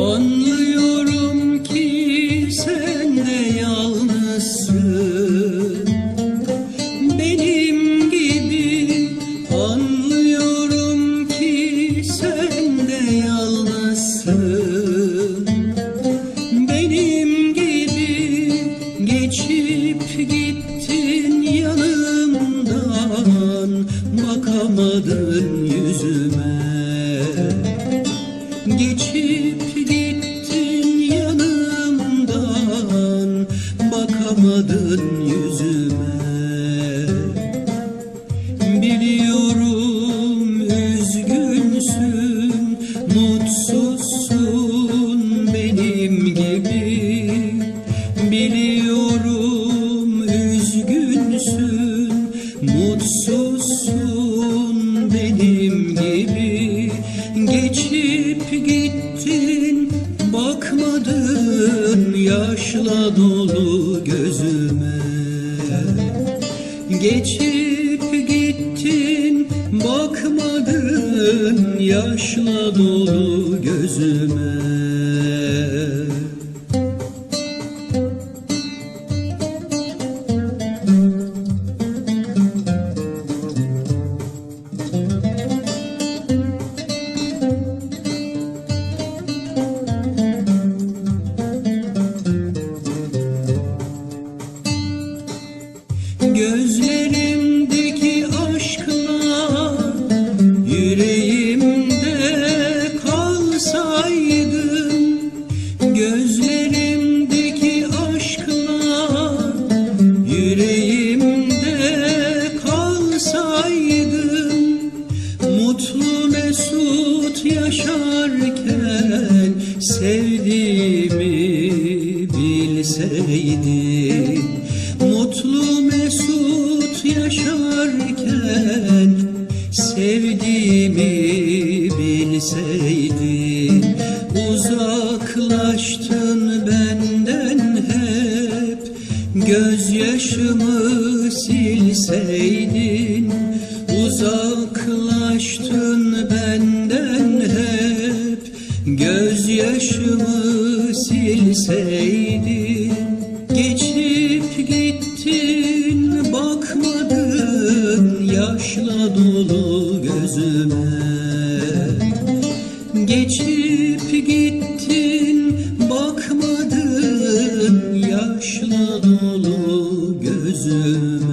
Anlıyorum ki sen de yalnızsın. Benim gibi anlıyorum ki sen Geçip gittin yanımdan Bakamadın yüzüme. Biliyorum üzgünsün, mutsuzsun benim gibi. Biliyorum üzgünsün, mutsuzsun benim yaşla dolu gözüme. Geçip gittin bakmadın yaşla dolu gözüme Gözlerimdeki aşkla yüreğimde kalsaydın Gözlerimdeki aşkla yüreğimde kalsaydın Mutlu mesut yaşarken sevdiğimi bilseydin yaşarken sevdiğimi bilseydin Uzaklaştın benden hep gözyaşımı silseydin Uzaklaştın benden hep gözyaşımı silseydin yaşla dolu gözüme. Geçip gittin bakmadın yaşla dolu gözüme.